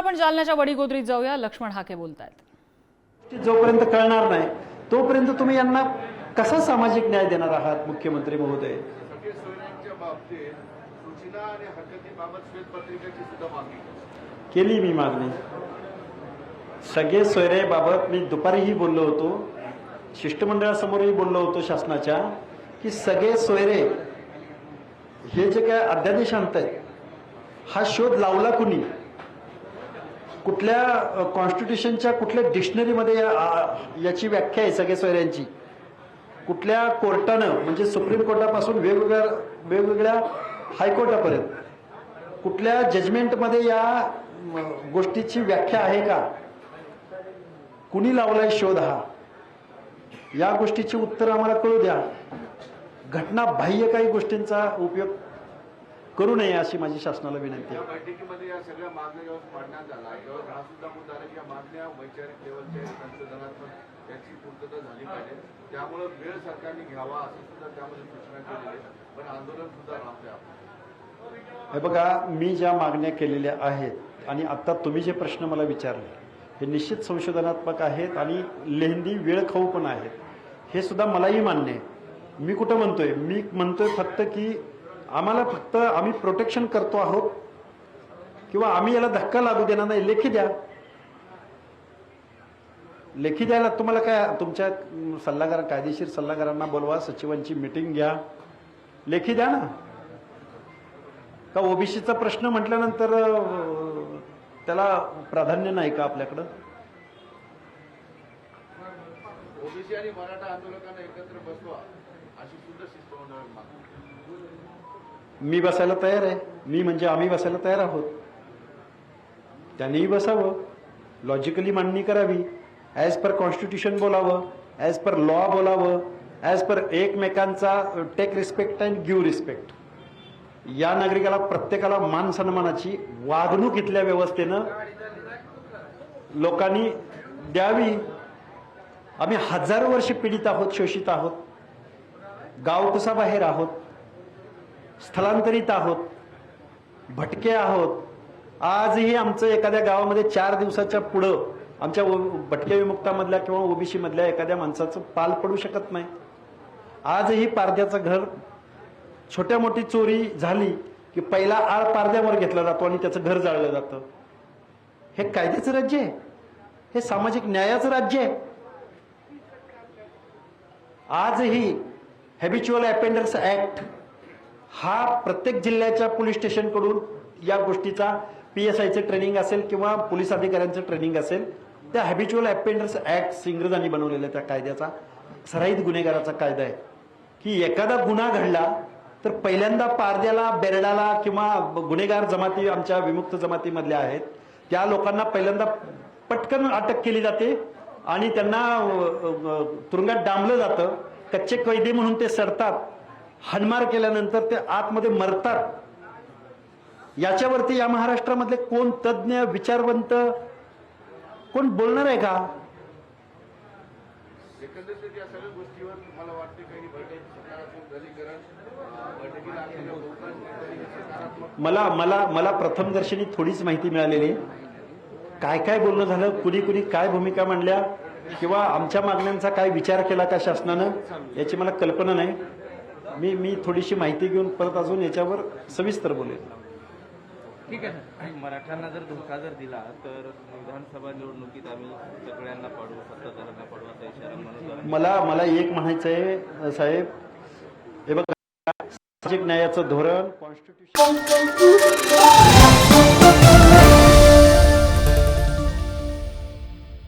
आपण जालन्याच्या वडीगोद्रीत जाऊया. लक्ष्मण हाके बोलतायत. जोपर्यंत कळणार नाही तोपर्यंत तुम्ही यांना कसा सामाजिक न्याय देणार आहात मुख्यमंत्री महोदय? केली. केली मी मागणी. सगळे सोयरेबाबत मी दुपारीही बोललो होतो शिष्टमंडळासमोरही बोललो होतो शासनाच्या की सगळे सोयरे हे जे काय अध्यादेश आणतायत हा शोध लावला कुणी? कुठल्या कॉन्स्टिट्यूशनच्या कुठल्या डिक्शनरीमध्ये या- याची व्याख्या आहे सगळे सोयऱ्यांची? कुठल्या कोर्टानं म्हणजे सुप्रीम कोर्टापासून वेगवेगळ्या वेगवेगळ्या हायकोर्टापर्यंत कुठल्या जजमेंटमध्ये या गोष्टीची व्याख्या आहे का? कुणी लावलाय शोध हा? या गोष्टीची उत्तर आम्हाला कळू द्या. घटना बाह्य काही गोष्टींचा उपयोग करू नये अशी माझी शासनाला विनंती आहे. बैठकीमध्ये या सगळ्या मागण्या जेव्हा मांडण्यात आला तेव्हा हा सुद्धा मुद्दा आला की या मागण्या वैचारिक लेवलच्या संशोधनात्मक त्याची पूर्तता झाली पाहिजे. त्यामुळे वेळ सरकारने घ्यावा असं सुद्धा त्यामध्ये सूचना केलेली आहे. पण आंदोलन सुद्धा राहतंय आपलं. हे बघा मी ज्या मागण्या केलेल्या आहेत आणि आता तुम्ही जे प्रश्न मला विचारले हे निश्चित संशोधनात्मक आहेत आणि लेहंदी वेळखाऊ पण आहेत. हे सुद्धा मलाही मान्य आहे. मी कुठं म्हणतोय? मी म्हणतोय फक्त की आम्हाला फक्त आम्ही प्रोटेक्शन करतो आहोत. किंवा आम्ही याला धक्का लागू देणार नाही. लेखी द्या. लेखी द्यायला तुम्हाला काय तुमच्या सल्लागार कायदेशीर सल्लागारांना बोलवा. सचिवांची मिटिंग घ्या. लेखी द्या ना. का ओबीसीचा प्रश्न म्हटल्यानंतर त्याला प्राधान्य नाही का आपल्याकडं? ओबीसी आणि मराठा आंदोलकांना एकत्र बसवा अशी सुद्धा शिस्त मी बसायला तयार आहे. मी म्हणजे आम्ही बसायला तयार आहोत. त्यांनीही बसावं. लॉजिकली मांडणी करावी. ॲज पर कॉन्स्टिट्यूशन बोलावं. ॲज पर लॉ बोलावं. ॲज पर एकमेकांचा take respect and give respect या नागरिकाला प्रत्येकाला मान सन्मानाची वागणूक इथल्या व्यवस्थेनं लोकांनी द्यावी. आम्ही हजारो वर्ष पीडित आहोत शोषित आहोत. गावकुसाबाहेर आहोत. स्थलांतरित आहोत भटके आहोत. आजही आमचं एखाद्या गावामध्ये चार दिवसाच्या पुढं आमच्या ओ- भटके विमुक्तामधल्या किंवा ओबीसी मधल्या एखाद्या माणसाचं पाल पडू शकत नाही. आजही पारद्याचं घर छोट्या मोठी चोरी झाली की पहिला आळ पारद्यावर घेतला जातो आणि त्याचं घर जाळलं जातं. हे कायद्याचं राज्य आहे. हे सामाजिक न्यायाचं राज्य आहे. आजही हॅबिच्युअल अपेंडर्स ऍक्ट हा प्रत्येक जिल्ह्याच्या पोलीस स्टेशनकडून या गोष्टीचा पी एस आयचं ट्रेनिंग असेल किंवा पोलीस अधिकाऱ्यांचं ट्रेनिंग असेल त्या हॅबिच्युअल अपेंडर्स ऍक्ट इंग्रजांनी बनवलेल्या त्या कायद्याचा सराईत गुन्हेगाराचा कायदा आहे. की एखादा गुन्हा घडला तर पहिल्यांदा पारद्याला बेरडाला किंवा गुन्हेगार जमाती आमच्या विमुक्त जमातीमधल्या आहेत त्या लोकांना पहिल्यांदा पटकन अटक केली जाते आणि त्यांना तुरुंगात डांबलं जातं. कच्चे कैदी म्हणून ते सरतात हाणमार केल्यानंतर ते आतमध्ये मरतात. याच्यावरती या महाराष्ट्रामधले कोण तज्ज्ञ विचारवंत कोण बोलणार आहे का? मला मला मला प्रथमदर्शनी थोडीच माहिती मिळालेली. काय काय बोलणं झालं? कुणी कुणी काय भूमिका मांडल्या? किंवा आमच्या मागण्यांचा काय विचार केला का शासनानं? याची मला कल्पना नाही. मी मी थोडीशी माहिती घेऊन परत अजून याच्यावर सविस्तर बोलेन. ठीक आहे मराठ्यांना जर धोका जर दिला तर विधानसभा निवडणुकीत आम्ही सगळ्यांना पाडू सत्ताधाऱ्यांना पाडू असा इशारा म्हणून मला मला एक म्हणायचं आहे साहेब. हे बघा सामाजिक न्यायाचं धोरण कॉन्स्टिट्यूशन